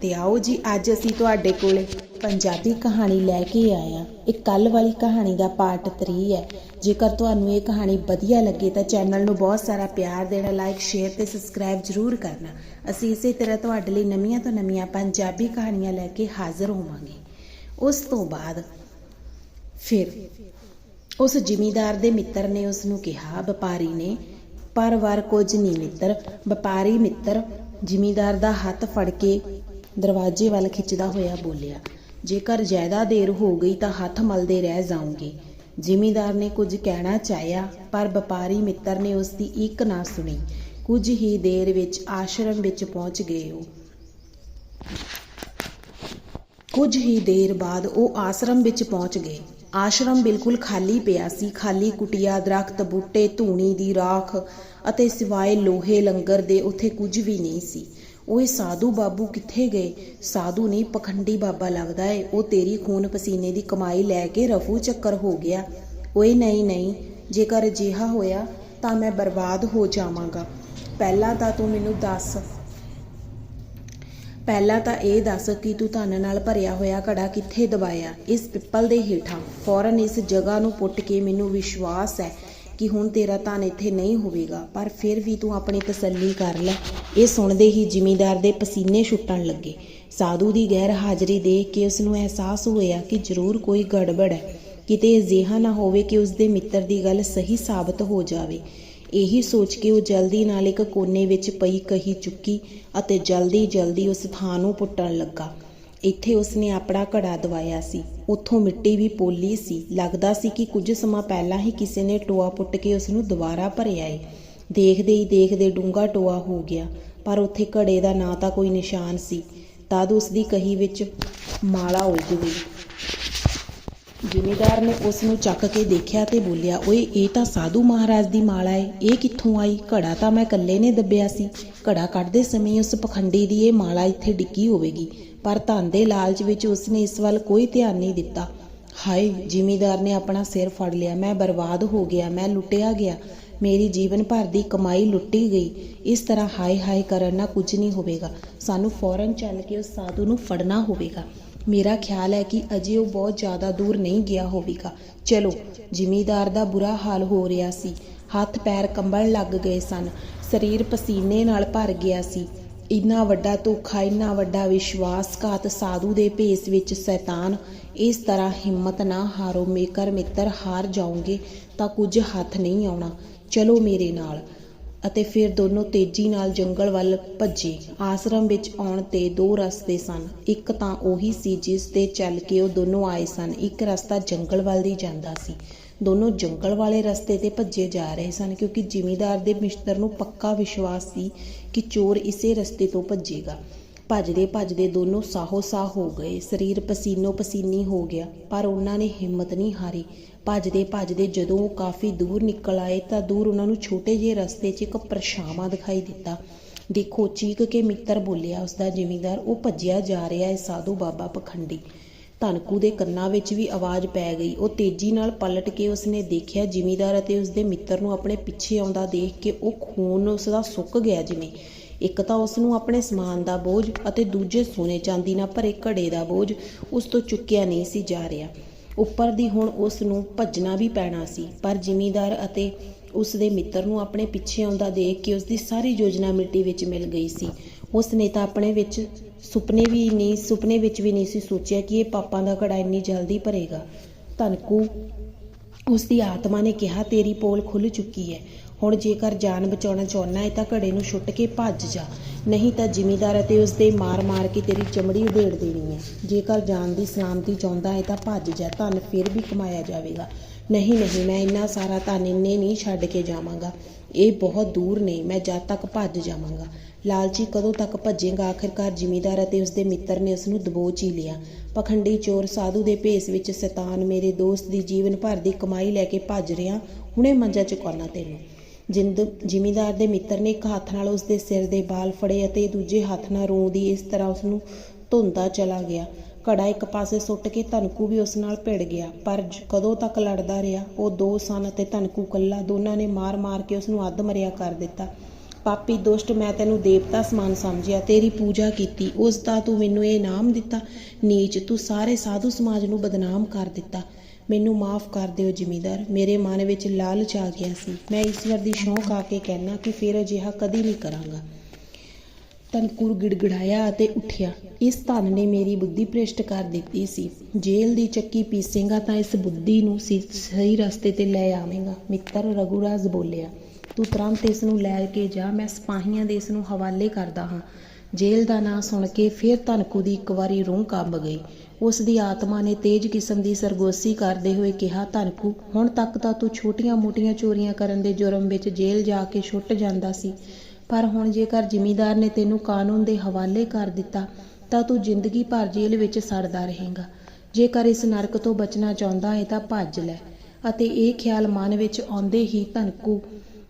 ਤੇ ਆਓ ਜੀ, ਅੱਜ ਅਸੀਂ ਤੁਹਾਡੇ ਕੋਲੇ ਪੰਜਾਬੀ ਕਹਾਣੀ ਲੈ ਕੇ ਆਏ ਹਾਂ। ਇਹ ਕੱਲ ਵਾਲੀ ਕਹਾਣੀ ਦਾ ਪਾਰਟ 3 ਹੈ। ਜੇਕਰ ਤੁਹਾਨੂੰ ਇਹ ਕਹਾਣੀ ਵਧੀਆ ਲੱਗੇ ਤਾਂ ਚੈਨਲ ਨੂੰ ਬਹੁਤ ਸਾਰਾ ਪਿਆਰ ਦੇਣਾ ਲਾਈਕ ਸ਼ੇਅਰ ਤੇ ਸਬਸਕ੍ਰਾਈਬ ਜ਼ਰੂਰ ਕਰਨਾ। ਅਸੀਂ ਇਸੇ ਤਰ੍ਹਾਂ ਤੁਹਾਡੇ ਲਈ ਨਵੀਆਂ ਤੋਂ ਨਵੀਆਂ ਪੰਜਾਬੀ ਕਹਾਣੀਆਂ ਲੈ ਕੇ ਹਾਜ਼ਰ ਹੋਵਾਂਗੇ। ਉਸ ਤੋਂ ਬਾਅਦ ਫਿਰ ਉਸ ਜਿਮੀਦਾਰ ਦੇ ਮਿੱਤਰ ਨੇ ਉਸ ਨੂੰ ਕਿਹਾ, ਵਪਾਰੀ ਨੇ, ਪਰ ਵਾਰ ਕੁਝ ਨਹੀਂ ਮਿੱਤਰ। ਵਪਾਰੀ ਮਿੱਤਰ, ਜ਼ਿਮੀਦਾਰ ਦਾ ਹੱਥ ਫੜ ਕੇ ਦਰਵਾਜ਼ੇ ਵੱਲ ਖਿੱਚਦਾ ਹੋਇਆ ਬੋਲਿਆ, ਜੇਕਰ ਜ਼ਿਆਦਾ ਦੇਰ ਹੋ ਗਈ ਤਾਂ ਹੱਥ ਮਲਦੇ ਰਹਿ ਜਾਓਗੇ। ਜ਼ਿਮੀਂਦਾਰ ਨੇ ਕੁਝ ਕਹਿਣਾ ਚਾਹਿਆ, ਪਰ ਵਪਾਰੀ ਮਿੱਤਰ ਨੇ ਉਸ ਦੀ ਇੱਕ ਨਾ ਸੁਣੀ। ਕੁਝ ਹੀ ਦੇਰ ਵਿੱਚ ਆਸ਼ਰਮ ਵਿੱਚ ਪਹੁੰਚ ਗਏ ਉਹ। ਕੁਝ ਹੀ ਦੇਰ ਬਾਅਦ ਉਹ ਆਸ਼ਰਮ ਵਿੱਚ ਪਹੁੰਚ ਗਏ। ਆਸ਼ਰਮ ਬਿਲਕੁਲ ਖਾਲੀ ਪਿਆ ਸੀ। ਖਾਲੀ ਕੁਟਿਆ, ਦਰਖਤ, ਬੂਟੇ, ਧੂਣੀ ਦੀ ਰਾਖ ਅਤੇ ਸਿਵਾਏ ਲੋਹੇ, ਲੰਗਰ ਦੇ ਉੱਥੇ ਕੁਝ ਵੀ ਨਹੀਂ ਸੀ। ਓਏ ਸਾਧੂ ਬਾਬੂ ਕਿੱਥੇ ਗਏ? ਸਾਧੂ ਨਹੀਂ ਪਖੰਡੀ ਬਾਬਾ ਲੱਗਦਾ ਏ। ਉਹ ਤੇਰੀ ਖੂਨ ਪਸੀਨੇ ਦੀ ਕਮਾਈ ਲੈ ਕੇ ਰਫੂ ਚੱਕਰ ਹੋ ਗਿਆ। ਓਏ ਨਹੀਂ ਨਹੀਂ, ਜੇਕਰ ਅਜਿਹਾ ਹੋਇਆ ਤਾਂ ਮੈਂ ਬਰਬਾਦ ਹੋ ਜਾਵਾਂਗਾ। ਪਹਿਲਾਂ ਤਾਂ ਤੂੰ ਮੈਨੂੰ ਦੱਸ। ਪਹਿਲਾਂ ਤਾਂ ਇਹ ਦੱਸ ਕਿ ਤੂੰ ਧਨ ਨਾਲ ਭਰਿਆ ਹੋਇਆ ਘੜਾ ਕਿੱਥੇ ਦਬਾਇਆ? ਇਸ ਪਿੱਪਲ ਦੇ ਹੇਠਾਂ। ਫੌਰਨ ਇਸ ਜਗ੍ਹਾ ਨੂੰ ਪੁੱਟ ਕੇ ਮੈਨੂੰ ਵਿਸ਼ਵਾਸ ਹੈ। ਕਿ ਹੁਣ ਤੇਰਾ ਧਨ ਇੱਥੇ ਨਹੀਂ ਹੋਵੇਗਾ, ਪਰ ਫਿਰ ਵੀ ਤੂੰ ਆਪਣੀ ਤਸੱਲੀ ਕਰ ਲੈ। ਇਹ ਸੁਣਦੇ ਹੀ ਜ਼ਿਮੀਂਦਾਰ ਦੇ ਪਸੀਨੇ ਛੁੱਟਣ ਲੱਗੇ। ਸਾਧੂ ਦੀ ਗੈਰ ਹਾਜ਼ਰੀ ਦੇਖ ਕੇ ਉਸ ਨੂੰ ਅਹਿਸਾਸ ਹੋਇਆ ਕਿ ਜ਼ਰੂਰ ਕੋਈ ਗੜਬੜ ਹੈ। ਕਿਤੇ ਅਜਿਹਾ ਨਾ ਹੋਵੇ ਕਿ ਉਸ ਦੇ ਮਿੱਤਰ ਦੀ ਗੱਲ ਸਹੀ ਸਾਬਤ ਹੋ ਜਾਵੇ। ਇਹੀ ਸੋਚ ਕੇ ਉਹ ਜਲਦੀ ਨਾਲ ਇੱਕ ਕੋਨੇ ਵਿੱਚ ਪਈ ਕਹੀ ਚੁੱਕੀ ਅਤੇ ਜਲਦੀ ਜਲਦੀ ਉਸ ਥਾਂ ਨੂੰ ਪੁੱਟਣ ਲੱਗਾ। ਇੱਥੇ ਉਸਨੇ ਆਪਣਾ ਘੜਾ ਦਵਾਇਆ ਸੀ। ਉੱਥੋਂ ਮਿੱਟੀ ਵੀ ਪੋਲੀ ਸੀ। ਲੱਗਦਾ ਸੀ ਕਿ ਕੁਝ ਸਮਾਂ ਪਹਿਲਾਂ ਹੀ ਕਿਸੇ ਨੇ ਟੋਆ ਪੁੱਟ ਕੇ ਉਸ ਨੂੰ ਦੁਬਾਰਾ ਭਰਿਆ ਏ। ਦੇਖਦੇ ਹੀ ਦੇਖਦੇ ਡੂੰਘਾ ਟੋਆ ਹੋ ਗਿਆ, ਪਰ ਉੱਥੇ ਘੜੇ ਦਾ ਨਾ ਤਾਂ ਕੋਈ ਨਿਸ਼ਾਨ ਸੀ। ਤਦ ਉਸ ਦੀ ਕਹੀ ਵਿੱਚ ਮਾਲਾ ਉਲਝ ਗਈ। ਜ਼ਿਮੀਦਾਰ ਨੇ ਉਸ ਨੂੰ ਚੱਕ ਕੇ ਦੇਖਿਆ ਤੇ ਬੋਲਿਆ, ਓਏ, ਇਹ ਤਾਂ ਸਾਧੂ ਮਹਾਰਾਜ ਦੀ ਮਾਲਾ ਏ। ਇਹ ਕਿੱਥੋਂ ਆਈ? ਘੜਾ ਤਾਂ ਮੈਂ ਇਕੱਲੇ ਨੇ ਦੱਬਿਆ ਸੀ। ਘੜਾ ਕੱਢਦੇ ਸਮੇਂ ਉਸ ਪਖੰਡੀ ਦੀ ਇਹ ਮਾਲਾ ਇੱਥੇ ਡਿੱਗੀ ਹੋਵੇਗੀ। ਪਰ ਧਨ ਦੇ ਲਾਲਚ ਵਿੱਚ ਉਸਨੇ ਇਸ ਵੱਲ ਕੋਈ ਧਿਆਨ ਨਹੀਂ ਦਿੱਤਾ। ਹਾਏ, ਜ਼ਿਮੀਦਾਰ ਨੇ ਆਪਣਾ ਸਿਰ ਫੜ ਲਿਆ। ਮੈਂ ਬਰਬਾਦ ਹੋ ਗਿਆ, ਮੈਂ ਲੁੱਟਿਆ ਗਿਆ। ਮੇਰੀ ਜੀਵਨ ਭਰ ਦੀ ਕਮਾਈ ਲੁੱਟੀ ਗਈ। ਇਸ ਤਰ੍ਹਾਂ ਹਾਏ ਹਾਏ ਕਰਨ ਨਾਲ ਕੁਝ ਨਹੀਂ ਹੋਵੇਗਾ। ਸਾਨੂੰ ਫੌਰਨ ਚੱਲ ਕੇ ਉਸ ਸਾਧੂ ਨੂੰ ਫੜਨਾ ਹੋਵੇਗਾ। ਮੇਰਾ ਖਿਆਲ ਹੈ ਕਿ ਅਜੇ ਉਹ ਬਹੁਤ ਜ਼ਿਆਦਾ ਦੂਰ ਨਹੀਂ ਗਿਆ ਹੋਵੇਗਾ। ਚਲੋ, ਜ਼ਿਮੀਦਾਰ ਦਾ ਬੁਰਾ ਹਾਲ ਹੋ ਰਿਹਾ ਸੀ। ਹੱਥ ਪੈਰ ਕੰਬਣ ਲੱਗ ਗਏ ਸਨ। ਸਰੀਰ ਪਸੀਨੇ ਨਾਲ ਭਰ ਗਿਆ ਸੀ। ਇੰਨਾ ਵੱਡਾ ਧੋਖਾ, ਇੰਨਾ ਵੱਡਾ ਵਿਸ਼ਵਾਸਘਾਤ ਸਾਧੂ ਦੇ ਭੇਸ ਵਿੱਚ ਸ਼ੈਤਾਨ, ਇਸ ਤਰ੍ਹਾਂ ਹਿੰਮਤ ਨਾ ਹਾਰੋ, ਮੇਕਰ ਮਿੱਤਰ ਹਾਰ ਜਾਓਗੇ ਤਾਂ ਕੁਝ ਹੱਥ ਨਹੀਂ ਆਉਣਾ। ਚਲੋ ਮੇਰੇ ਨਾਲ। ਅਤੇ ਫਿਰ ਦੋਨੋਂ ਤੇਜ਼ੀ ਨਾਲ ਜੰਗਲ ਵੱਲ ਭੱਜੇ। ਆਸ਼ਰਮ ਵਿੱਚ ਆਉਣ ਤੇ ਦੋ ਰਸਤੇ ਸਨ। ਇੱਕ ਤਾਂ ਉਹੀ ਸੀ ਜਿਸ ਤੇ ਚੱਲ ਕੇ ਉਹ ਦੋਨੋਂ ਆਏ ਸਨ। ਇੱਕ ਰਸਤਾ ਜੰਗਲ ਵੱਲ ਦੀ ਜਾਂਦਾ ਸੀ। ਦੋਨੋਂ ਜੰਗਲ ਵਾਲੇ ਰਸਤੇ ਤੇ ਭੱਜੇ ਜਾ ਰਹੇ ਸਨ, ਕਿਉਂਕਿ ਜ਼ਿਮੀਦਾਰ ਦੇ ਮਿਸਟਰ ਨੂੰ ਪੱਕਾ ਵਿਸ਼ਵਾਸ ਸੀ ਕਿ ਚੋਰ ਇਸੇ ਰਸਤੇ ਤੋਂ ਭੱਜੇਗਾ। ਭੱਜਦੇ ਭੱਜਦੇ ਦੋਨੋਂ ਸਾਹੋ ਸਾਹ ਹੋ ਗਏ। ਸਰੀਰ ਪਸੀਨੋ ਪਸੀਨੀ ਹੋ ਗਿਆ, ਪਰ ਉਹਨਾਂ ਨੇ ਹਿੰਮਤ ਨਹੀਂ ਹਾਰੀ। ਭੱਜਦੇ ਭੱਜਦੇ ਜਦੋਂ ਉਹ ਕਾਫੀ ਦੂਰ ਨਿਕਲ ਆਏ ਤਾਂ ਦੂਰ ਉਹਨਾਂ ਨੂੰ ਛੋਟੇ ਜਿਹੇ ਰਸਤੇ 'ਚ ਇੱਕ ਪਰਛਾਵਾਂ ਦਿਖਾਈ ਦਿੱਤਾ। ਦੇਖੋ, ਚੀਕ ਕੇ ਮਿੱਤਰ ਬੋਲਿਆ, ਉਸਦਾ ਜ਼ਿਮੀਂਦਾਰ, ਉਹ ਭੱਜਿਆ ਜਾ ਰਿਹਾ ਹੈ ਸਾਧੂ ਬਾਬਾ ਪਖੰਡੀ। ਧਨਕੂ ਦੇ ਕੰਨਾਂ ਵਿੱਚ ਵੀ ਆਵਾਜ਼ ਪੈ ਗਈ। ਉਹ ਤੇਜ਼ੀ ਨਾਲ ਪਲਟ ਕੇ ਉਸਨੇ ਦੇਖਿਆ ਜ਼ਿਮੀਦਾਰ ਅਤੇ ਉਸਦੇ ਮਿੱਤਰ ਨੂੰ ਆਪਣੇ ਪਿੱਛੇ ਆਉਂਦਾ ਦੇਖ ਕੇ ਉਹ ਖੂਨ ਉਸਦਾ ਸੁੱਕ ਗਿਆ ਜਿਵੇਂ। ਇੱਕ ਤਾਂ ਉਸ ਨੂੰ ਆਪਣੇ ਸਮਾਨ ਦਾ ਬੋਝ ਅਤੇ ਦੂਜੇ ਸੋਨੇ ਚਾਂਦੀ ਨਾਲ ਭਰੇ ਘੜੇ ਦਾ ਬੋਝ ਉਸ ਤੋਂ ਚੁੱਕਿਆ ਨਹੀਂ ਸੀ ਜਾ ਰਿਹਾ। ਉੱਪਰ ਦੀ ਹੁਣ ਉਸ ਨੂੰ ਭੱਜਣਾ ਵੀ ਪੈਣਾ ਸੀ, ਪਰ ਜ਼ਿਮੀਦਾਰ ਅਤੇ ਉਸ ਦੇ ਮਿੱਤਰ ਨੂੰ ਆਪਣੇ ਪਿੱਛੇ ਆਉਂਦਾ ਦੇਖ ਕੇ ਉਸ ਦੀ ਸਾਰੀ ਯੋਜਨਾ ਮਿੱਟੀ ਵਿੱਚ ਮਿਲ ਗਈ ਸੀ। ਉਸ ਨੇ ਤਾਂ ਆਪਣੇ ਵਿੱਚ ਸੁਪਨੇ ਵੀ ਨਹੀਂ, ਸੁਪਨੇ ਵਿੱਚ ਵੀ ਨਹੀਂ ਸੀ ਸੋਚਿਆ ਕਿ ਇਹ ਪਾਪਾਂ ਦਾ ਘੜਾ ਇੰਨੀ ਜਲਦੀ ਭਰੇਗਾ। ਧਨਕੂ ਉਸ ਦੀ ਆਤਮਾ ਨੇ ਕਿਹਾ, ਤੇਰੀ ਪੋਲ ਖੁੱਲ ਚੁੱਕੀ ਹੈ। ਹੁਣ ਜੇਕਰ ਜਾਨ ਬਚਾਉਣਾ ਚਾਹੁੰਦਾ ਹੈ ਤਾਂ ਘੜੇ ਨੂੰ ਛੁੱਟ ਕੇ ਭੱਜ ਜਾ। ਨਹੀਂ ਤਾਂ ਜ਼ਿਮੀਦਾਰ ਅਤੇ ਉਸ ਦੇ ਮਾਰ-ਮਾਰ ਕੇ ਤੇਰੀ ਚਮੜੀ ਉਧੇੜ ਦੇਣੀ ਹੈ। ਜੇਕਰ ਜਾਨ ਦੀ ਸਲਾਮਤੀ ਚਾਹੁੰਦਾ ਹੈ ਤਾਂ ਭੱਜ ਜਾ। ਧਨ ਫਿਰ ਵੀ ਕਮਾਇਆ ਜਾਵੇਗਾ। ਨਹੀਂ ਨਹੀਂ, ਮੈਂ ਇੰਨਾ ਸਾਰਾ ਧਨ ਇੰਨੇ ਨਹੀਂ ਛੱਡ ਕੇ ਜਾਵਾਂਗਾ। ਇਹ ਬਹੁਤ ਦੂਰ ਨੇ, ਮੈਂ ਜਦ ਤੱਕ ਭੱਜ ਜਾਵਾਂਗਾ। ਲਾਲਚੀ ਕਦੋਂ ਤੱਕ ਭੱਜੇਗਾ? ਆਖਿਰਕਾਰ ਜ਼ਿਮੀਂਦਾਰ ਅਤੇ ਉਸਦੇ ਮਿੱਤਰ ਨੇ ਉਸ ਨੂੰ ਦਬੋਚ ਹੀ ਲਿਆ। ਪਖੰਡੀ ਚੋਰ ਸਾਧੂ ਦੇ ਭੇਸ ਵਿੱਚ ਸ਼ੈਤਾਨ ਮੇਰੇ ਦੋਸਤ ਦੀ ਜੀਵਨ ਭਰ ਦੀ ਕਮਾਈ ਲੈ ਕੇ ਭੱਜ ਰਿਹਾ, ਹੁਣੇ ਮੰਜਾ ਚੁਕਾਉਣਾ ਤੈਨੂੰ। ਜਿੰਦ, ਜ਼ਿਮੀਂਦਾਰ ਦੇ ਮਿੱਤਰ ਨੇ ਇੱਕ ਹੱਥ ਨਾਲ ਉਸ ਦੇ ਸਿਰ ਦੇ ਵਾਲ ਫੜੇ ਅਤੇ ਦੂਜੇ ਹੱਥ ਨਾਲ ਰੂੰਦੀ ਇਸ ਤਰ੍ਹਾਂ ਉਸ ਨੂੰ ਧੁੰਦਾ ਚਲਾ ਗਿਆ। ਘੜਾ ਇੱਕ ਪਾਸੇ ਸੁੱਟ ਕੇ ਧਨਕੂ ਵੀ ਉਸ ਨਾਲ ਭਿੜ ਗਿਆ। ਪਰ ਕਦੋਂ ਤੱਕ ਲੜਦਾ ਰਿਹਾ, ਉਹ ਦੋ ਸਨ ਅਤੇ ਧਨਕੂ ਕੱਲਾ ਦੋਨਾਂ ਨੇ ਮਾਰ-ਮਾਰ ਕੇ ਉਸ ਨੂੰ ਅੱਧ ਮਰਿਆ ਕਰ ਦਿੱਤਾ। ਪਾਪੀ ਦੁਸ਼ਟ, ਮੈਂ ਤੈਨੂੰ ਦੇਵਤਾ ਸਮਾਨ ਸਮਝਿਆ, ਤੇਰੀ ਪੂਜਾ ਕੀਤੀ, ਉਸ ਦਾ ਤੂੰ ਮੈਨੂੰ ਇਹ ਇਨਾਮ ਦਿੱਤਾ। ਨੀਚ, ਤੂੰ ਸਾਰੇ ਸਾਧੂ ਸਮਾਜ ਨੂੰ ਬਦਨਾਮ ਕਰ ਦਿੱਤਾ। ਮੈਨੂੰ ਮਾਫ ਕਰ ਦਿਓ ਜ਼ਿਮੀਦਾਰ, ਮੇਰੇ ਮਨ ਵਿੱਚ ਲਾਲਚ ਆ ਗਿਆ ਸੀ। ਮੈਂ ਈਸ਼ਵਰ ਦੀ ਸ਼ੌਂਕ ਆ ਕੇ ਕਹਿਣਾ ਕਿ ਫਿਰ ਅਜਿਹਾ ਕਦੀ ਨਹੀਂ ਕਰਾਂਗਾ। ਤਨਕੂਰ ਗਿੜਗੜਾਇਆ ਅਤੇ ਉੱਠਿਆ। ਇਸ ਧਨ ਨੇ ਮੇਰੀ ਬੁੱਧੀ ਭ੍ਰਿਸ਼ਟ ਕਰ ਦਿੱਤੀ ਸੀ। ਜੇਲ੍ਹ ਦੀ ਚੱਕੀ ਪੀਸੇਗਾ ਤਾਂ ਇਸ ਬੁੱਧੀ ਨੂੰ ਸਹੀ ਰਸਤੇ ਤੇ ਲੈ ਆਵੇਂਗਾ। ਮਿੱਤਰ ਰਘੁਰਾਜ ਬੋਲਿਆ, ਤੂੰ ਤੁਰੰਤ ਇਸ ਨੂੰ ਲੈ ਕੇ ਜਾ, ਮੈਂ ਸਿਪਾਹੀਆਂ ਦੇ ਇਸ ਨੂੰ ਹਵਾਲੇ ਕਰਦਾ ਹਾਂ। ਜੇਲ੍ਹ ਦਾ ਨਾਂ ਸੁਣ ਕੇ ਫਿਰ ਧਨਕੂ ਦੀ ਇੱਕ ਵਾਰੀ ਰੂਹ ਕੰਬ ਗਈ। ਉਸ ਦੀ ਆਤਮਾ ਨੇ ਤੇਜ਼ ਕਿਸਮ ਦੀ ਸਰਗੋਸੀ ਕਰਦੇ ਹੋਏ ਕਿਹਾ, ਧਨਕੂ, ਹੁਣ ਤੱਕ ਤਾਂ ਤੂੰ ਛੋਟੀਆਂ-ਮੋਟੀਆਂ ਚੋਰੀਆਂ ਕਰਨ ਦੇ ਜੁਰਮ ਵਿੱਚ ਜੇਲ੍ਹ ਜਾ ਕੇ ਛੁੱਟ ਜਾਂਦਾ ਸੀ। ਪਰ ਹੁਣ ਜੇਕਰ ਜ਼ਿਮੀਂਦਾਰ ਨੇ ਤੈਨੂੰ ਕਾਨੂੰਨ ਦੇ ਹਵਾਲੇ ਕਰ ਦਿੱਤਾ, ਤਾਂ ਤੂੰ ਜ਼ਿੰਦਗੀ ਭਰ ਜੇਲ੍ਹ ਵਿੱਚ ਸੜਦਾ ਰਹੇਂਗਾ। ਜੇਕਰ ਇਸ ਨਰਕ ਤੋਂ ਬਚਣਾ ਚਾਹੁੰਦਾ ਹੈ ਤਾਂ ਭੱਜ ਲੈ। ਅਤੇ ਇਹ ਖਿਆਲ ਮਨ ਵਿੱਚ ਆਉਂਦੇ ਹੀ ਧਨਕੂ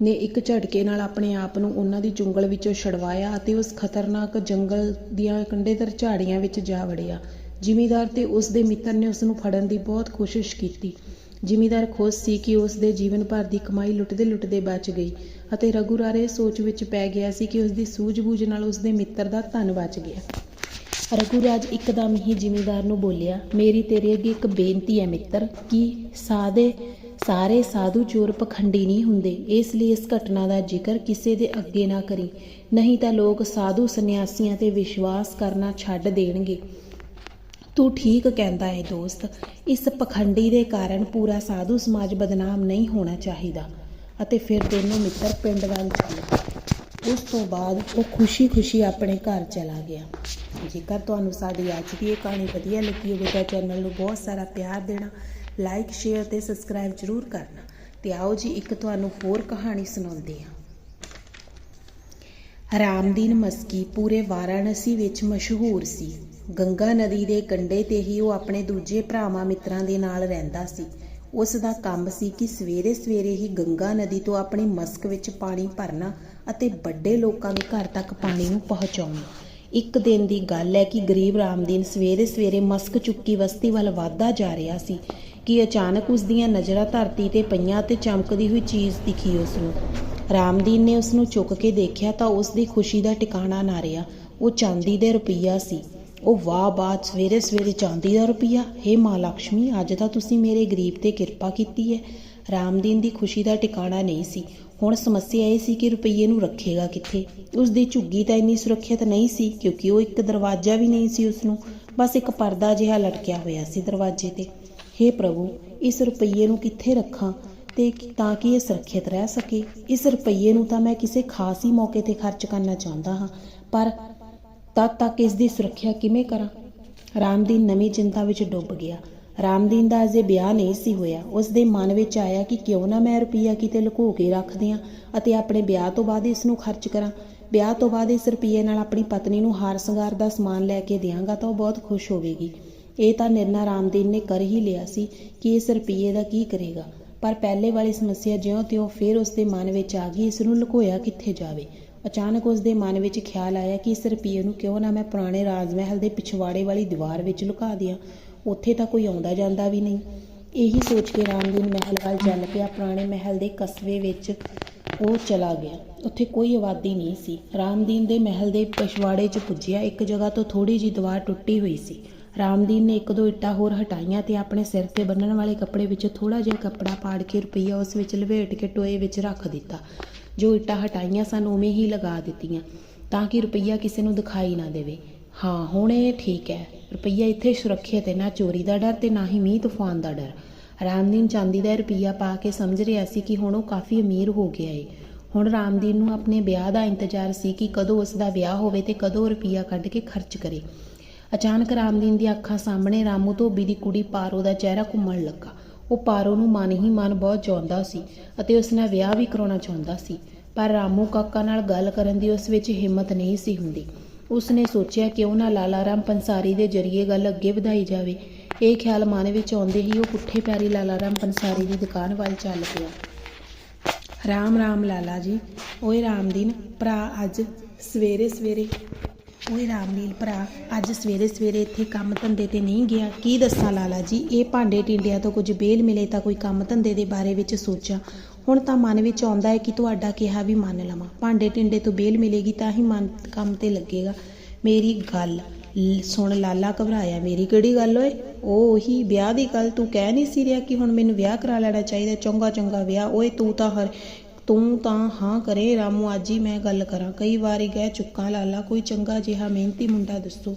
ਨੇ ਇੱਕ ਝਟਕੇ ਨਾਲ ਆਪਣੇ ਆਪ ਨੂੰ ਉਹਨਾਂ ਦੀ ਜੁੰਗਲ ਵਿੱਚੋਂ ਛਡਵਾਇਆ ਅਤੇ ਉਸ ਖਤਰਨਾਕ ਜੰਗਲ ਦੀਆਂ ਕੰਢੇਦਰ ਝਾੜੀਆਂ ਵਿੱਚ ਜਾ ਵੜਿਆ। ਜ਼ਿਮੀਦਾਰ ਤੇ ਉਸ ਦੇ ਮਿੱਤਰ ਨੇ ਉਸ ਨੂੰ ਫੜਨ ਦੀ ਬਹੁਤ ਕੋਸ਼ਿਸ਼ ਕੀਤੀ। ਜ਼ਿਮੀਦਾਰ ਖੁਸ਼ ਸੀ ਕਿ ਉਸ ਦੇ ਜੀਵਨ ਭਰ ਦੀ ਕਮਾਈ ਲੁੱਟਦੇ ਲੁੱਟਦੇ ਬਚ ਗਈ ਅਤੇ ਰਘੂਰਾਰੇ ਸੋਚ ਵਿੱਚ ਪੈ ਗਿਆ ਸੀ ਕਿ ਉਸ ਦੀ ਸੂਝ-ਬੂਝ ਨਾਲ ਉਸ ਦੇ ਮਿੱਤਰ ਦਾ ਧਨ ਬਚ ਗਿਆ। ਰਘੂਰਾਜ ਇੱਕਦਮ ਹੀ ਜ਼ਿਮੀਂਦਾਰ ਨੂੰ ਬੋਲਿਆ, ਮੇਰੀ ਤੇਰੇ ਅੱਗੇ ਇੱਕ ਬੇਨਤੀ ਹੈ ਮਿੱਤਰ, ਕਿ ਸਾਦੇ, ਸਾਰੇ ਸਾਧੂ ਚੋਰ ਪਖੰਡੀ ਨਹੀਂ ਹੁੰਦੇ। ਇਸ ਲਈ ਇਸ ਘਟਨਾ ਦਾ ਜ਼ਿਕਰ ਕਿਸੇ ਦੇ ਅੱਗੇ ਨਾ ਕਰੀ। ਨਹੀਂ ਤਾਂ ਲੋਕ ਸਾਧੂ ਸੰਨਿਆਸੀਆਂ ਤੇ ਵਿਸ਼ਵਾਸ ਕਰਨਾ ਛੱਡ ਦੇਣਗੇ। ਤੂੰ ਠੀਕ ਕਹਿੰਦਾ ਏ ਦੋਸਤ। ਇਸ ਪਖੰਡੀ ਦੇ ਕਾਰਨ ਪੂਰਾ ਸਾਧੂ ਸਮਾਜ ਬਦਨਾਮ ਨਹੀਂ ਹੋਣਾ ਚਾਹੀਦਾ। ਅਤੇ ਫਿਰ ਦੋਨੋਂ ਮਿੱਤਰ ਪਿੰਡ ਵੱਲ ਚੱਲੇ। ਉਸ ਤੋਂ ਬਾਅਦ ਉਹ ਖੁਸ਼ੀ-ਖੁਸ਼ੀ ਆਪਣੇ ਘਰ ਚਲਾ ਗਿਆ। ਜੇਕਰ ਤੁਹਾਨੂੰ ਸਾਡੀ ਅੱਜ ਦੀ ਇਹ ਕਹਾਣੀ ਵਧੀਆ ਲੱਗੀ ਹੋਵੇ ਤਾਂ ਚੈਨਲ ਨੂੰ ਬਹੁਤ ਸਾਰਾ ਪਿਆਰ ਦੇਣਾ ਲਾਈਕ ਸ਼ੇਅਰ ਤੇ ਸਬਸਕ੍ਰਾਈਬ ਜ਼ਰੂਰ ਕਰਨਾ। ਤੇ ਆਓ ਜੀ ਇੱਕ ਤੁਹਾਨੂੰ ਹੋਰ ਕਹਾਣੀ ਸੁਣਾਉਂਦੇ ਹਾਂ। ਰਾਮਦੀਨ ਮਸਕੀ ਪੂਰੇ ਵਾਰਾਣਸੀ ਵਿੱਚ ਮਸ਼ਹੂਰ ਸੀ। ਗੰਗਾ ਨਦੀ ਦੇ ਕੰਢੇ ਤੇ ਹੀ ਉਹ ਆਪਣੇ ਦੂਜੇ ਭਰਾਵਾਂ ਮਿੱਤਰਾਂ ਦੇ ਨਾਲ ਰਹਿੰਦਾ ਸੀ। ਉਸ ਦਾ ਕੰਮ ਸੀ ਕਿ ਸਵੇਰੇ ਸਵੇਰੇ ਹੀ ਗੰਗਾ ਨਦੀ ਤੋਂ ਆਪਣੀ ਮਸਕ ਵਿੱਚ ਪਾਣੀ ਭਰਨਾ ਅਤੇ ਵੱਡੇ ਲੋਕਾਂ ਦੇ ਘਰ ਤੱਕ ਪਾਣੀ ਨੂੰ ਪਹੁੰਚਾਉਣਾ। ਇੱਕ ਦਿਨ ਦੀ ਗੱਲ ਹੈ ਕਿ ਗਰੀਬ ਰਾਮਦੀਨ ਸਵੇਰੇ ਸਵੇਰੇ ਮਸਕ ਚੁੱਕੀ ਬਸਤੀ ਵੱਲ ਵਧਦਾ ਜਾ ਰਿਹਾ ਸੀ ਕਿ ਅਚਾਨਕ ਉਸ ਦੀਆਂ ਨਜ਼ਰਾਂ ਧਰਤੀ ਤੇ ਪਈਆਂ ਤੇ ਚਮਕਦੀ ਹੋਈ ਚੀਜ਼ ਦਿਖੀ ਉਸ ਨੂੰ। ਰਾਮਦੀਨ ਨੇ ਉਸ ਨੂੰ ਚੁੱਕ ਕੇ ਦੇਖਿਆ ਤਾਂ ਉਸ ਦੀ ਖੁਸ਼ੀ ਦਾ ਟਿਕਾਣਾ ਨਾ ਰਿਹਾ। ਉਹ ਚਾਂਦੀ ਦੇ ਰੁਪਈਆ ਸੀ। ਉਹ ਵਾਹ ਬਾਤ ਸਵੇਰੇ ਸਵੇਰੇ ਚਾਂਦੀ ਦਾ ਰੁਪਈਆ। ਹੇ ਮਾਂ ਲక్ష్ਮੀ ਅੱਜ ਤਾਂ ਤੁਸੀਂ ਮੇਰੇ ਗਰੀਬ ਤੇ ਕਿਰਪਾ ਕੀਤੀ ਹੈ ਰਾਮਦੀਨ ਦੀ ਖੁਸ਼ੀ ਦਾ ਟਿਕਾਣਾ ਨਹੀਂ ਸੀ। ਹੁਣ ਸਮੱਸਿਆ ਇਹ ਸੀ ਕਿ ਰੁਪਈਏ ਨੂੰ ਰੱਖੇਗਾ ਕਿੱਥੇ? ਉਸ ਦੀ ਝੁੱਗੀ ਤਾਂ ਇੰਨੀ ਸੁਰੱਖਿਅਤ ਨਹੀਂ ਸੀ ਕਿਉਂਕਿ ਉਹ ਇੱਕ ਦਰਵਾਜ਼ਾ ਵੀ ਨਹੀਂ ਸੀ ਉਸ ਨੂੰ ਬਸ ਇੱਕ ਪਰਦਾ ਜਿਹਾ ਲਟਕਿਆ ਹੋਇਆ ਸੀ ਦਰਵਾਜ਼ੇ ਤੇ। ਹੇ ਪ੍ਰਭੂ, ਇਸ ਰੁਪਈਏ ਨੂੰ ਕਿੱਥੇ ਰੱਖਾਂ ਤੇ ਤਾਂ ਕਿ ਇਹ ਸੁਰੱਖਿਅਤ ਰਹਿ ਸਕੇ? ਇਸ ਰੁਪਈਏ ਨੂੰ ਤਾਂ ਮੈਂ ਕਿਸੇ ਖਾਸ ਹੀ ਮੌਕੇ ਤੇ ਖਰਚ ਕਰਨਾ ਚਾਹੁੰਦਾ ਹਾਂ। ਪਰ ਤਦ ਤੱਕ ਇਸ ਦੀ ਸੁਰੱਖਿਆ ਕਿਵੇਂ ਕਰਾਂ? ਰਾਮਦੀਨ ਨਵੀਂ ਚਿੰਤਾ ਵਿੱਚ ਡੁੱਬ ਗਿਆ। ਰਾਮਦੀਨ ਦਾ ਅਜੇ ਵਿਆਹ ਨਹੀਂ ਸੀ ਹੋਇਆ। ਉਸ ਦੇ ਮਨ ਵਿੱਚ ਆਇਆ ਕਿ ਕਿਉਂ ਨਾ ਮੈਂ ਰੁਪਈਆ ਕਿਤੇ ਲੁਕੋ ਕੇ ਰੱਖ ਦਿਆਂ ਅਤੇ ਆਪਣੇ ਵਿਆਹ ਤੋਂ ਬਾਅਦ ਇਸ ਨੂੰ ਖਰਚ ਕਰਾਂ। ਵਿਆਹ ਤੋਂ ਬਾਅਦ ਇਸ ਰੁਪਈਏ ਨਾਲ ਆਪਣੀ ਪਤਨੀ ਨੂੰ ਹਾਰ ਸ਼ਿੰਗਾਰ ਦਾ ਸਮਾਨ ਲੈ ਕੇ ਦਿਆਂਗਾ ਤਾਂ ਉਹ ਬਹੁਤ ਖੁਸ਼ ਹੋਵੇਗੀ। ਇਹ ਤਾਂ ਨਿਰਣਾ ਰਾਮਦੀਨ ਨੇ ਕਰ ਹੀ ਲਿਆ ਸੀ ਕਿ ਇਸ ਰੁਪਈਏ ਦਾ ਕੀ ਕਰੇਗਾ। ਪਰ ਪਹਿਲੇ ਵਾਲੀ ਸਮੱਸਿਆ ਜਿਉਂ-ਤਿਉਂ ਫਿਰ ਉਸ ਦੇ ਮਨ ਵਿੱਚ ਆ ਗਈ, ਇਸ ਨੂੰ ਲੁਕੋਇਆ ਕਿੱਥੇ ਜਾਵੇ? ਅਚਾਨਕ ਉਸ ਦੇ ਮਨ ਵਿੱਚ ਖਿਆਲ ਆਇਆ ਕਿ ਇਸ ਰੁਪਈਏ ਨੂੰ ਕਿਉਂ ਨਾ ਮੈਂ ਪੁਰਾਣੇ ਰਾਜ ਮਹਿਲ ਦੇ ਪਿਛਵਾੜੇ ਵਾਲੀ ਦੀਵਾਰ ਵਿੱਚ ਲੁਕਾ ਦਿਆਂ, ਉੱਥੇ ਤਾਂ ਕੋਈ ਆਉਂਦਾ ਜਾਂਦਾ ਵੀ ਨਹੀਂ। ਇਹੀ ਸੋਚ ਕੇ ਰਾਮਦੀਨ ਮਹਿਲ ਵੱਲ ਚੱਲ ਪਿਆ, ਪੁਰਾਣੇ ਮਹਿਲ ਦੇ ਕਸਬੇ ਵਿੱਚ ਉਹ ਚਲਾ ਗਿਆ। ਉੱਥੇ ਕੋਈ ਆਬਾਦੀ ਨਹੀਂ ਸੀ। ਰਾਮਦੀਨ ਦੇ ਮਹਿਲ ਦੇ ਪਿਛਵਾੜੇ 'ਚ ਪੁੱਜਿਆ, ਇੱਕ ਜਗ੍ਹਾ ਤੋਂ ਥੋੜੀ ਜਿਹੀ ਦੀਵਾਰ ਟੁੱਟੀ ਹੋਈ ਸੀ। ਰਾਮਦੀਨ ਨੇ ਇੱਕ ਦੋ ਇੱਟਾਂ ਹੋਰ ਹਟਾਈਆਂ ਤੇ ਆਪਣੇ ਸਿਰ ਤੇ ਬੰਨਣ ਵਾਲੇ ਕੱਪੜੇ ਵਿੱਚ ਥੋੜਾ ਜਿਹਾ ਕੱਪੜਾ ਪਾੜ ਕੇ ਰੁਪਈਆ ਉਸ ਵਿੱਚ ਲਵੇਟ ਕੇ ਟੋਏ ਵਿੱਚ ਰੱਖ ਦਿੱਤਾ। ਜੋ ਇੱਟਾਂ ਹਟਾਈਆਂ ਸਨ, ਉਵੇਂ ਹੀ ਲਗਾ ਦਿੱਤੀਆਂ ਤਾਂ ਕਿ ਰੁਪਈਆ ਕਿਸੇ ਨੂੰ ਦਿਖਾਈ ਨਾ ਦੇਵੇ। ਹਾਂ, ਹੁਣ ਇਹ ਠੀਕ ਹੈ। ਰੁਪਈਆ ਇੱਥੇ ਸੁਰੱਖਿਅਤ ਹੈ, ਨਾ ਚੋਰੀ ਦਾ ਡਰ ਤੇ ਨਾ ਹੀ ਮੀਂਹ ਤੂਫਾਨ ਦਾ ਡਰ। ਰਾਮਦੀਨ ਚਾਂਦੀ ਦਾ ਰੁਪਈਆ ਪਾ ਕੇ ਸਮਝ ਰਿਹਾ ਸੀ ਕਿ ਹੁਣ ਉਹ ਕਾਫੀ ਅਮੀਰ ਹੋ ਗਿਆ ਏ। ਹੁਣ ਰਾਮਦੀਨ ਨੂੰ ਆਪਣੇ ਵਿਆਹ ਦਾ ਇੰਤਜ਼ਾਰ ਸੀ ਕਿ ਕਦੋਂ ਉਸ ਦਾ ਵਿਆਹ ਹੋਵੇ ਤੇ ਕਦੋਂ ਰੁਪਈਆ ਕੱਢ ਕੇ ਖਰਚ ਕਰੇ। ਅਚਾਨਕ ਰਾਮਦੀਨ ਦੀ ਅੱਖਾਂ ਸਾਹਮਣੇ ਰਾਮੂ ਧੋਬੀ ਦੀ ਕੁੜੀ ਪਾਰੋ ਦਾ ਚਿਹਰਾ ਘੁੰਮਣ ਲੱਗਾ। ਉਹ ਪਾਰੋ ਨੂੰ ਮਨ ਹੀ ਮਨ ਬਹੁਤ ਚਾਹੁੰਦਾ ਸੀ ਅਤੇ ਉਸ ਨਾਲ ਵਿਆਹ ਵੀ ਕਰਾਉਣਾ ਚਾਹੁੰਦਾ ਸੀ, ਪਰ ਰਾਮੂ ਕਾਕਾ ਨਾਲ ਗੱਲ ਕਰਨ ਦੀ ਉਸ ਵਿੱਚ ਹਿੰਮਤ ਨਹੀਂ ਸੀ ਹੁੰਦੀ। ਉਸ ਨੇ ਸੋਚਿਆ ਕਿਉਂ ਨਾ ਲਾਲਾ ਰਾਮ ਪੰਸਾਰੀ ਦੇ ਜ਼ਰੀਏ ਗੱਲ ਅੱਗੇ ਵਧਾਈ ਜਾਵੇ। ਇਹ ਖਿਆਲ ਮਨ ਵਿੱਚ ਆਉਂਦੇ ਹੀ ਉਹ ਪੁੱਠੇ ਪੈਰੀ ਲਾਲਾ ਰਾਮ ਪੰਸਾਰੀ ਦੀ ਦੁਕਾਨ ਵੱਲ ਚੱਲ ਪਿਆ। ਰਾਮ ਰਾਮ ਲਾਲਾ ਜੀ, ਓਏ ਰਾਮਦੀਨ, ਭਰਾ ਅੱਜ ਸਵੇਰੇ ਸਵੇਰੇ ਓਏ ਰਾਮਲੀਲ ਭਰਾ, ਅੱਜ ਸਵੇਰੇ ਸਵੇਰੇ ਇੱਥੇ ਕੰਮ ਧੰਦੇ ਤੇ ਨਹੀਂ ਗਿਆ। ਕੀ ਦੱਸਾਂ ਲਾਲਾ ਜੀ, ਇਹ ਭਾਂਡੇ ਟਿੰਡਿਆਂ ਤੋਂ ਕੁਝ ਬੇਲ ਮਿਲੇ ਤਾਂ ਕੋਈ ਕੰਮ ਧੰਦੇ ਦੇ ਬਾਰੇ ਵਿੱਚ ਸੋਚਾਂ। ਹੁਣ ਤਾਂ ਮਨ ਵਿੱਚ ਆਉਂਦਾ ਹੈ ਕਿ ਤੁਹਾਡਾ ਕਿਹਾ ਵੀ ਮੰਨ ਲਵਾਂ। ਭਾਂਡੇ ਟਿੰਡੇ ਤੋਂ ਬੇਲ ਮਿਲੇਗੀ ਤਾਂ ਹੀ ਮਨ ਕੰਮ ਤੇ ਲੱਗੇਗਾ। ਮੇਰੀ ਗੱਲ ਸੁਣ ਲਾਲਾ ਘਬਰਾਇਆ। ਮੇਰੀ ਕਿਹੜੀ ਗੱਲ ਓਏ? ਉਹ ਉਹੀ ਵਿਆਹ ਦੀ ਗੱਲ ਤੂੰ ਕਹਿ ਨਹੀਂ ਸੀ ਰਿਹਾ ਕਿ ਹੁਣ ਮੈਨੂੰ ਵਿਆਹ ਕਰਾ ਲੈਣਾ ਚਾਹੀਦਾ ਚੰਗਾ ਚੰਗਾ ਵਿਆਹ। ਓਏ ਤੂੰ ਤਾਂ ਹਰ ਤੂੰ ਤਾਂ ਹਾਂ ਕਰੇ ਰਾਮੂ, ਅੱਜ ਹੀ ਮੈਂ ਗੱਲ ਕਰਾਂ। ਕਈ ਵਾਰੀ ਗਏ ਚੁੱਕਾ, ਲਾਲਾ, ਕੋਈ ਚੰਗਾ ਜਿਹਾ ਮਿਹਨਤੀ ਮੁੰਡਾ ਦੱਸੋ।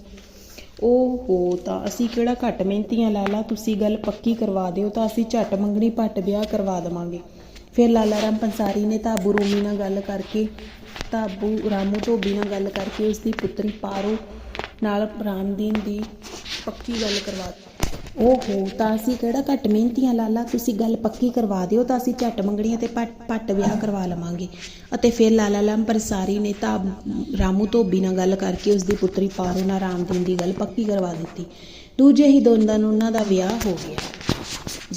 ਉਹ ਹੋ ਤਾਂ ਅਸੀਂ ਕਿਹੜਾ ਘੱਟ ਮਿਹਨਤੀਆਂ, ਲਾਲਾ? ਤੁਸੀਂ ਗੱਲ ਪੱਕੀ ਕਰਵਾ ਦਿਓ, ਤਾਂ ਅਸੀਂ ਝੱਟ ਮੰਗਣੀ, ਭੱਟ ਵਿਆਹ ਕਰਵਾ ਦੇਵਾਂਗੇ। ਫਿਰ ਲਾਲਾ ਰਾਮ ਪੰਸਾਰੀ ਨੇ ਤਾਬੂ ਰੂਮੀ ਨਾਲ ਗੱਲ ਕਰਕੇ ਤਾਬੂ ਰਾਮੂ ਧੋਬੀ ਨਾਲ ਗੱਲ ਕਰਕੇ ਉਸ ਦੀ ਪੁੱਤਰੀ ਪਾਰੋ ਨਾਲ ਰਾਮਦੀਨ ਦੀ ਪੱਕੀ ਗੱਲ ਕਰਵਾ ਦਿੱਤੀ। ਓਹੋ, ਤਾਂ ਅਸੀਂ ਕਿਹੜਾ ਘੱਟ ਮਿਹਨਤੀਆਂ, ਲਾਲਾ, ਤੁਸੀਂ ਗੱਲ ਪੱਕੀ ਕਰਵਾ ਦਿਓ ਤਾਂ ਅਸੀਂ ਝੱਟ ਮੰਗਣੀਆਂ ਤੇ ਪੱਟ ਪੱਟ ਵਿਆਹ ਕਰਵਾ ਲਵਾਂਗੇ। ਅਤੇ ਫਿਰ ਲਾਲਾ ਲਾਮ ਪਰਸਾਰੀ ਨੇ ਤਾਂ ਰਾਮੂ ਧੋਬੀ ਨਾਲ ਗੱਲ ਕਰਕੇ ਉਸ ਦੀ ਪੁੱਤਰੀ ਪਾਰੋ ਨਾਲ ਰਾਮਦੀਨ ਦੀ ਗੱਲ ਪੱਕੀ ਕਰਵਾ ਦਿੱਤੀ। ਦੂਜੇ ਹੀ ਦੋਨਾਂ ਨੂੰ ਉਹਨਾਂ ਦਾ ਵਿਆਹ ਹੋ ਗਿਆ।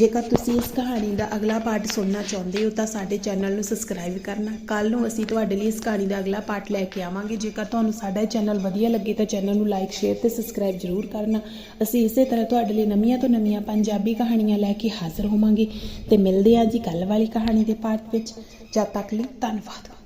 ਜੇਕਰ ਤੁਸੀਂ ਇਸ ਕਹਾਣੀ ਦਾ ਅਗਲਾ ਪਾਰਟ ਸੁਣਨਾ ਚਾਹੁੰਦੇ ਹੋ, ਤਾਂ ਸਾਡੇ ਚੈਨਲ ਨੂੰ ਸਬਸਕ੍ਰਾਈਬ ਕਰਨਾ। ਕੱਲ ਨੂੰ ਅਸੀਂ ਤੁਹਾਡੇ ਲਈ ਇਸ ਕਹਾਣੀ ਦਾ ਅਗਲਾ ਪਾਰਟ ਲੈ ਕੇ ਆਵਾਂਗੇ। ਜੇਕਰ ਤੁਹਾਨੂੰ ਸਾਡਾ ਚੈਨਲ ਵਧੀਆ ਲੱਗੇ, ਤਾਂ ਚੈਨਲ ਨੂੰ ਲਾਈਕ ਸ਼ੇਅਰ ਤੇ ਸਬਸਕ੍ਰਾਈਬ ਜ਼ਰੂਰ ਕਰਨਾ। ਅਸੀਂ ਇਸੇ ਤਰ੍ਹਾਂ ਤੁਹਾਡੇ ਲਈ ਨਵੀਆਂ ਤੋਂ ਨਵੀਆਂ ਪੰਜਾਬੀ ਕਹਾਣੀਆਂ ਲੈ ਕੇ ਹਾਜ਼ਰ ਹੋਵਾਂਗੇ। ਤੇ ਮਿਲਦੇ ਹਾਂ ਜੀ ਕੱਲ ਵਾਲੀ ਕਹਾਣੀ ਦੇ ਪਾਰਟ ਵਿੱਚ। ਜਦ ਤੱਕ ਲਈ ਧੰਨਵਾਦ।